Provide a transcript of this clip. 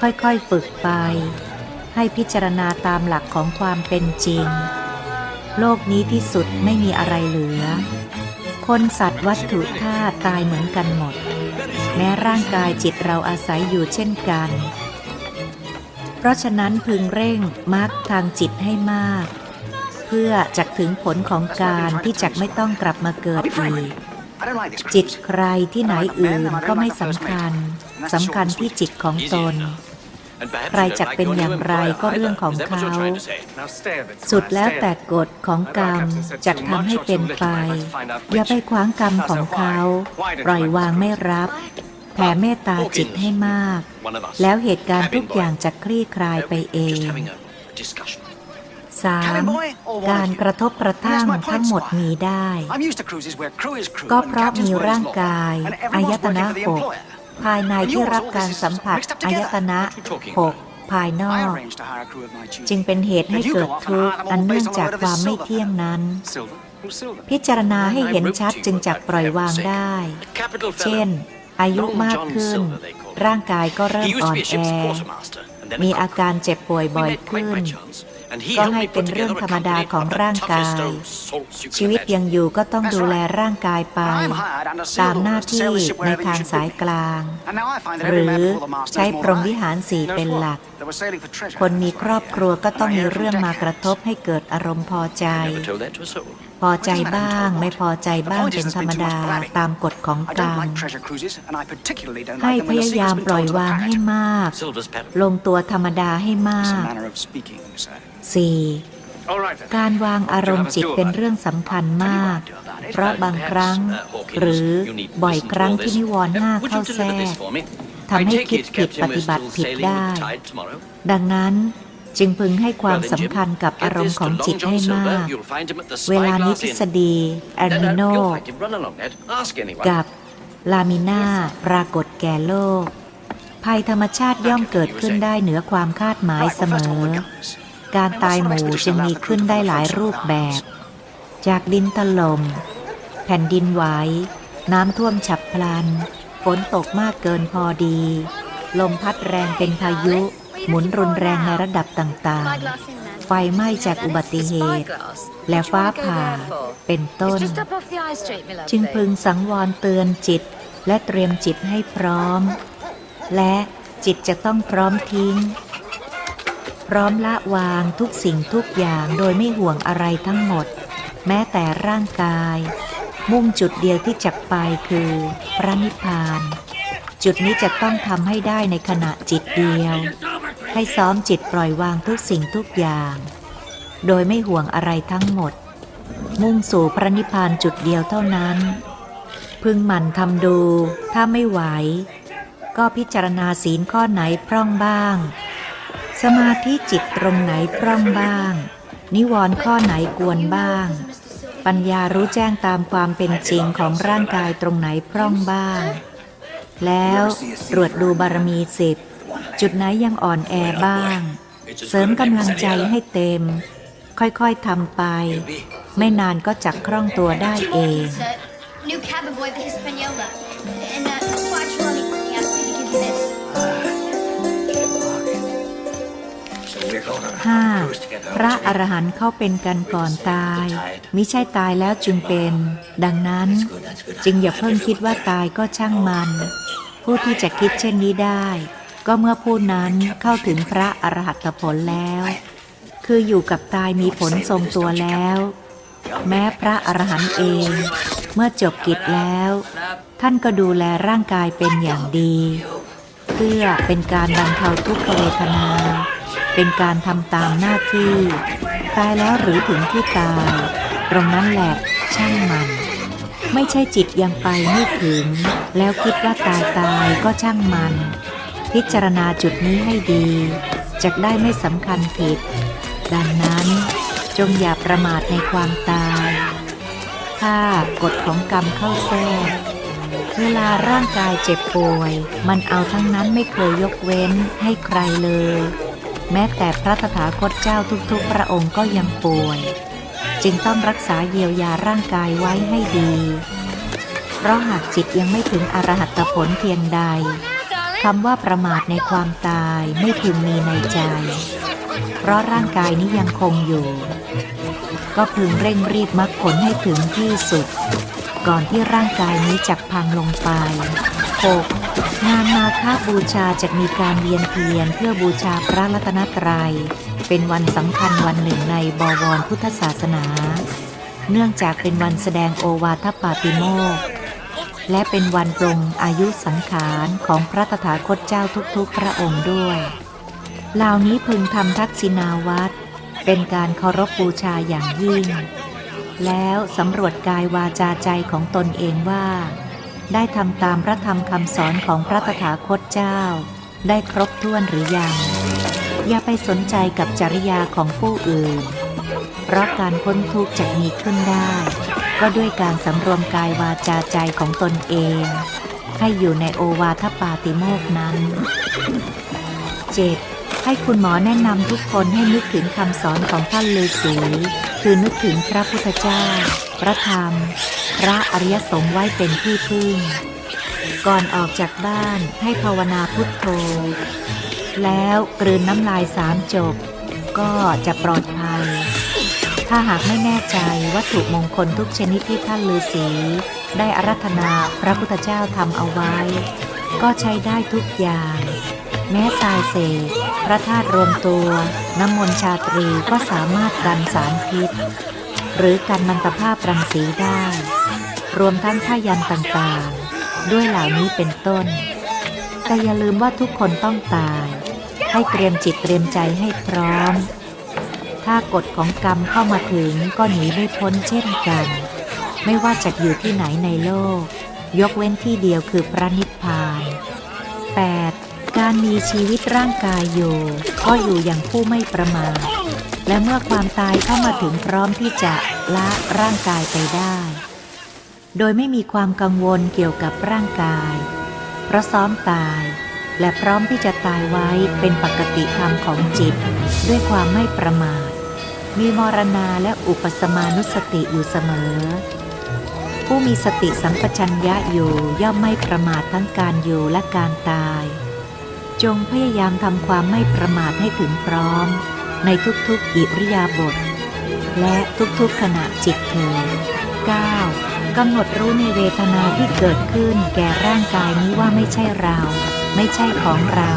ค่อยๆฝึกไป ให้พิจารณาตามหลักของความเป็นจริง โลกนี้ที่สุดไม่มีอะไรเหลือ คนสัตว์วัตถุธาตุตายเหมือนกันหมด แม้ร่างกายจิตเราอาศัยอยู่เช่นกัน เพราะฉะนั้นพึงเร่งมรรคทางจิตให้มาก เพื่อจักถึงผลของการที่จักไม่ต้องกลับมาเกิดอีกจิตใครที่ไหนอื่นก็ไม่สำคัญ สำคัญที่จิตของตน ใครจักเป็นอย่างไรก็เรื่องของเขา สุดแล้วแต่กฎของกรรมจักทำให้เป็นไป อย่าไปขวางกรรมของเขา ปล่อยวางไม่รับ แผ่เมตตาจิตให้มาก แล้วเหตุการณ์ทุกอย่างจะคลี่คลายไปเอง 3. การกระทบกระทั่งทั้งหมดมีได้ ก็เพราะมีร่างกายอายตนะหก ภายในที่รับการสัมผัสอายตนะหกภายนอก จึงเป็นเหตุให้เกิดทุกข์อันเนื่องจากความไม่เที่ยงนั้น พิจารณาให้เห็นชัดจึงจักปล่อยวางได้ เช่น อายุมากขึ้น ร่างกายก็เริ่มอ่อนแอมีอาการเจ็บป่วยบ่อยขึ้น ก็ให้เป็นเรื่องธรรมดาของร่างกาย ชีวิตยังอยู่ก็ต้องดูแลร่างกายไป ตามหน้าที่ในทางสายกลาง หรือใช้พรหมวิหารสี่เป็นหลัก คนมีครอบครัวก็ต้องมีเรื่องมากระทบให้เกิดอารมณ์พอใจพอใจบ้าง ไม่พอใจบ้างเป็นธรรมดาตามกฎของกรรมให้พยายามปล่อยวางให้มาก ลงตัวธรรมดาให้มาก 4. การวางอารมณ์จิตเป็นเรื่องสำคัญมาก เพราะบางครั้ง หรือบ่อยครั้งที่นิวรณ์ห้าเข้าแทรกทำให้คิดผิดปฏิบัติผิดได้ ดังนั้น จึงพึงให้ความสำคัญกับอารมณ์ของจิตให้มาก เวลานี้ทฤษฎีแอนมิโนกับลามิน่าปรากฏแก่โลก ภัยธรรมชาติย่อมเกิดขึ้นได้เหนือความคาดหมายเสมอ การตายหมู่จึงมีขึ้นได้หลายรูปแบบ จากดินถล่มแผ่นดินไหวน้ำท่วมฉับพลัน ฝนตกมากเกินพอดี ลมพัดแรงเป็นพายุ หมุนรุนแรงในระดับต่างๆ ไฟไหม้จากอุบัติเหตุ และฟ้าผ่า เป็นต้น จึงพึงสังวรเตือนจิต และเตรียมจิตให้พร้อม และจิตจะต้องพร้อมทิ้ง พร้อมละวางทุกสิ่งทุกอย่างโดยไม่ห่วงอะไรทั้งหมด แม้แต่ร่างกาย มุ่งจุดเดียวที่จักไปคือพระนิพพานจุดนี้จะต้องทำให้ได้ในขณะจิตเดียว ให้ซ้อมจิตปล่อยวางทุกสิ่งทุกอย่าง โดยไม่ห่วงอะไรทั้งหมด มุ่งสู่พระนิพพานจุดเดียวเท่านั้น พึงหมั่นทำดู ถ้าไม่ไหว ก็พิจารณาศีลข้อไหนพร่องบ้าง สมาธิจิตตรงไหนพร่องบ้าง นิวรณ์ข้อไหนกวนบ้าง ปัญญารู้แจ้งตามความเป็นจริงของร่างกายตรงไหนพร่องบ้าง แล้วตรวจดูบารมีสิบ จุดไหนยังอ่อนแอบ้าง เสริมกำลังใจให้เต็ม ค่อยๆทำไป ไม่นานก็จักคล่องตัวได้เอง New cabin boy, the Hispaniola. And uh, watch mommy. He asked me to give you this. 5. พระอรหันต์เข้าเป็นกันก่อนตาย มิใช่ตายแล้วจึงเป็น ดังนั้น จึงอย่าเพิ่งคิดว่าตายก็ช่างมัน ผู้ที่จะคิดเช่นนี้ได้ ก็เมื่อผู้นั้นเข้าถึงพระอรหัตผลแล้ว คืออยู่กับตายมีผลทรงตัวแล้ว แม้พระอรหันต์เอง เมื่อจบกิจแล้ว ท่านก็ดูแลร่างกายเป็นอย่างดี เพื่อเป็นการบรรเทาทุกขเวทนา เป็นการทำตามหน้าที่ ตายแล้วหรือถึงที่ตาย ตรงนั้นแหละช่างมันไม่ใช่จิตยังไปไม่ถึง แล้วคิดว่าตายตายก็ช่างมัน พิจารณาจุดนี้ให้ดีจะได้ไม่สำคัญผิด ดังนั้นจงอย่าประมาทในความตายถ้ากฎของกรรมเข้าแทรก เวลาร่างกายเจ็บป่วย มันเอาทั้งนั้นไม่เคยยกเว้นให้ใครเลย แม้แต่พระตถาคตเจ้าทุกๆ พระองค์ก็ยังป่วย จึงต้องรักษาเยียวยาร่างกายไว้ให้ดี เพราะหากจิตยังไม่ถึงอรหัตผลเพียงใด คำว่าประมาทในความตายไม่พึงมีในใจ เพราะร่างกายนี้ยังคงอยู่ ก็พึงเร่งรีบมรรคผลให้ถึงที่สุด ก่อนที่ร่างกายนี้จะพังลงไป 6. งานมาฆบูชาจะมีการเวียนเทียนเพื่อบูชาพระรัตนตรัย เป็นวันสำคัญวันหนึ่งในบวรพุทธศาสนา เนื่องจากเป็นวันแสดงโอวาทปาติโมก และเป็นวันปรงอายุสังขารของพระตถาคตเจ้าทุกๆพระองค์ด้วยเหล่านี้พึงทำทักษิณาวัดเป็นการเคารพบูชาอย่างยิ่ง แล้วสำรวจกายวาจาใจของตนเองว่า ได้ทำตามพระธรรมคำสอนของพระตถาคตเจ้า ได้ครบถ้วนหรือยัง อย่าไปสนใจกับจริยาของผู้อื่น เพราะการพ้นทุกข์จะมีขึ้นได้ ก็ด้วยการสำรวมกายวาจาใจของตนเอง ให้อยู่ในโอวาทปาติโมกนั้น 7. ให้คุณหมอแนะนำทุกคนให้นึกถึงคำสอนของท่านฤาษีคือนึกถึงพระพุทธเจ้า พระธรรม พระอริยสงฆ์ไว้เป็นที่พึ่ง ก่อนออกจากบ้านให้ภาวนาพุทโธ แล้วกลืนน้ำลายสามจบ ก็จะปลอดภัย ถ้าหากไม่แน่ใจวัตถุมงคลทุกชนิดที่ท่านฤาษีได้อารัธนาพระพุทธเจ้าทำเอาไว้ ก็ใช้ได้ทุกอย่าง แม้ทรายเศษ พระธาตุรวมตัว น้ำมนต์ชาตรีก็สามารถกันสารพิษ หรือกันมันตภาพรังสีได้ รวมทั้งผ้ายันต่างๆ ด้วยเหล่านี้เป็นต้น แต่อย่าลืมว่าทุกคนต้องตาย ให้เตรียมจิตเตรียมใจให้พร้อม ถ้ากฎของกรรมเข้ามาถึงก็หนีไม่พ้นเช่นกัน ไม่ว่าจะอยู่ที่ไหนในโลก ยกเว้นที่เดียวคือพระนิพพาน 8. การมีชีวิตร่างกายอยู่ ก็อยู่อย่างผู้ไม่ประมาทและเมื่อความตายเข้ามาถึงพร้อมที่จะละร่างกายไปได้ โดยไม่มีความกังวลเกี่ยวกับร่างกาย เพราะซ้อมตายและพร้อมที่จะตายไว้เป็นปกติธรรมของจิต ด้วยความไม่ประมาท มีมรณาและอุปสมานุสติอยู่เสมอ ผู้มีสติสัมปชัญญะอยู่ย่อมไม่ประมาททั้งการอยู่และการตาย จงพยายามทำความไม่ประมาทให้ถึงพร้อม ในทุกๆอิริยาบถและทุกๆขณะจิตเถิด 9. กำหนดรู้ในเวทนาที่เกิดขึ้นแก่ร่างกายนี้ว่าไม่ใช่เรา ไม่ใช่ของเรา